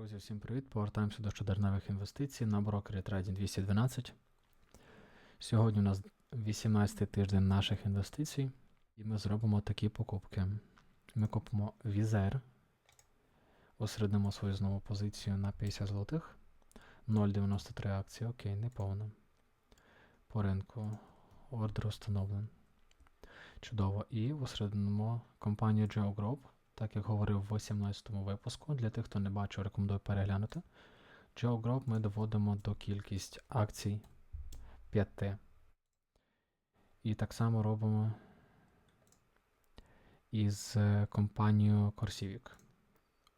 Друзі, всім привіт! Повертаємося до щоденних інвестицій на брокері Trading 212. Сьогодні у нас 18-й тиждень наших інвестицій, і ми зробимо такі покупки. Ми купимо Візер, осереднимо свою знову позицію на 50 злотих. 0,93 акції, окей, неповно. По ринку ордер установлен. Чудово. І осереднимо компанію GeoGroup так як говорив в 18-му випуску. Для тих, хто не бачив, рекомендую переглянути. GeoGroup ми доводимо до кількість акцій 5. І так само робимо із е, компанією Corsivic.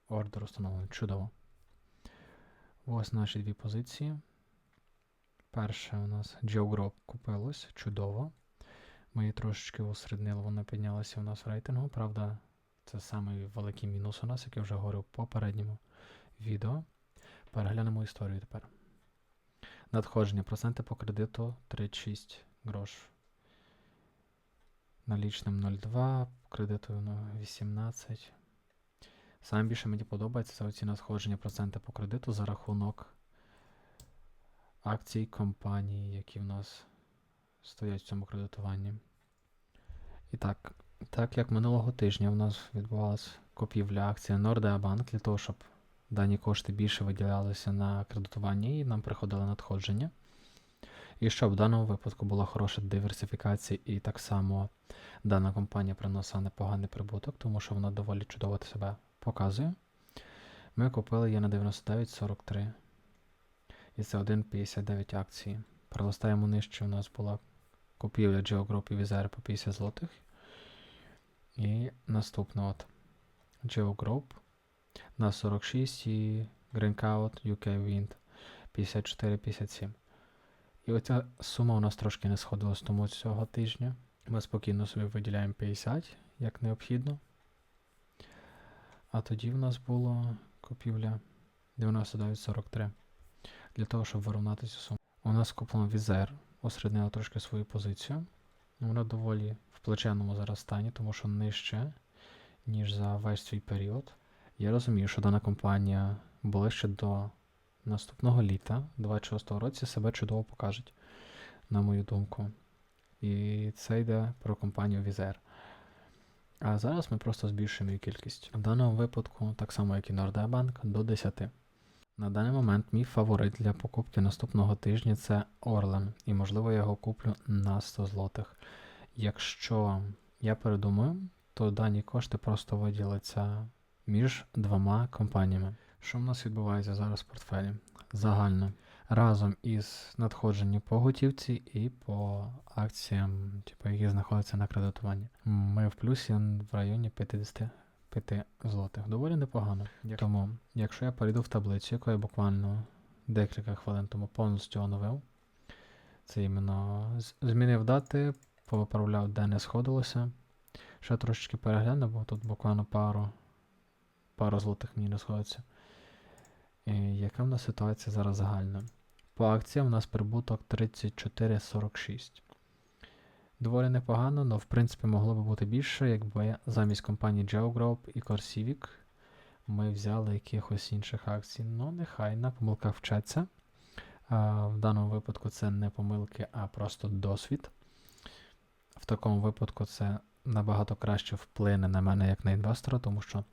Ордер установлений. Чудово. Ось наші дві позиції. Перше у нас GeoGroup купилось. Чудово. Ми її трошечки усереднили, вона піднялася у нас в рейтингу. Правда, це самий великий мінус у нас, як я вже говорив в попередньому відео. Переглянемо історію тепер. Надходження проценти по кредиту 36 грош. Налічним 0,2, кредиту ну, 18. Саме більше мені подобається це оці надходження проценти по кредиту за рахунок акцій компанії, які в нас стоять в цьому кредитуванні. І так, так як минулого тижня в нас відбувалася купівля акції Nordea Bank для того, щоб дані кошти більше виділялися на кредитування і нам приходило надходження. І щоб в даному випадку була хороша диверсифікація, і так само дана компанія приносила непоганий прибуток, тому що вона доволі чудово себе показує. Ми купили її на 99,43. І це 1,59 акції. Пролистаємо нижче, у нас була купівля GeoGroup і Vizera по 50 злотих. І наступна от GeoGroup на 46 і Greencout UK Wind 54-57. І оця сума у нас трошки не сходилась тому цього тижня. Ми спокійно собі виділяємо 50, як необхідно. А тоді в нас було купівля 99,43. Для того, щоб вирівнати цю суму. У нас куплено Візер, осереднила трошки свою позицію. Вона доволі в плачевному зараз стані, тому що нижче, ніж за весь свій період. Я розумію, що дана компанія ближче до наступного літа, 26-го році, себе чудово покажуть, на мою думку. І це йде про компанію Vizer. А зараз ми просто збільшуємо її кількість. В даному випадку, так само як і Bank, до 10. На даний момент мій фаворит для покупки наступного тижня це Orlen, і можливо я його куплю на 100 злотих. Якщо я передумаю, то дані кошти просто виділяться між двома компаніями. Що в нас відбувається зараз в портфелі? Загально. Разом із надходженням по готівці і по акціям, типу, які знаходяться на кредитуванні. Ми в плюсі в районі 55 злотих. Доволі непогано. Тому, якщо я перейду в таблицю, яку я буквально декілька хвилин тому повністю оновив, це іменно змінив дати, повиправляв, де не сходилося. Ще трошечки перегляну, бо тут буквально пару пару злотих мені не сходиться. І яка в нас ситуація зараз загальна? По акціям у нас прибуток 34,46. Доволі непогано, але в принципі могло би бути більше, якби замість компанії GeoGroup і Corsivic ми взяли якихось інших акцій. Ну, нехай на помилках вчаться. А, В даному випадку це не помилки, а просто досвід. В такому випадку це набагато краще вплине на мене як на інвестора, тому що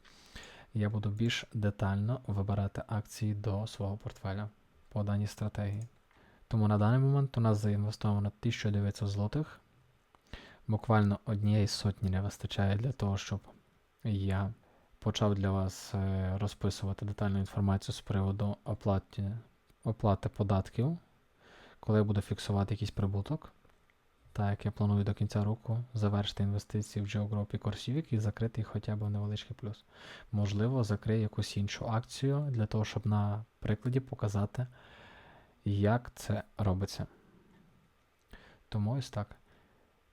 я буду більш детально вибирати акції до свого портфеля по даній стратегії. Тому на даний момент у нас заінвестовано 1900 злотих. Буквально однієї сотні не вистачає для того, щоб я почав для вас е, розписувати детальну інформацію з приводу оплати, оплати податків, коли я буду фіксувати якийсь прибуток. Так як я планую до кінця року завершити інвестиції в GeoGroup і Corsivic і закрити їх хоча б невеличкий плюс. Можливо, закрию якусь іншу акцію для того, щоб на прикладі показати, як це робиться. Тому ось так.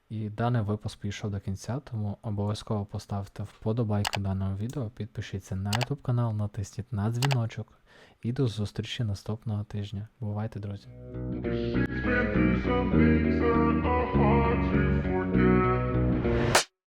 І даний випуск пішов до кінця, тому обов'язково поставте вподобайку даному відео, підпишіться на YouTube канал, натисніть на дзвіночок і до зустрічі наступного тижня. Бувайте, друзі!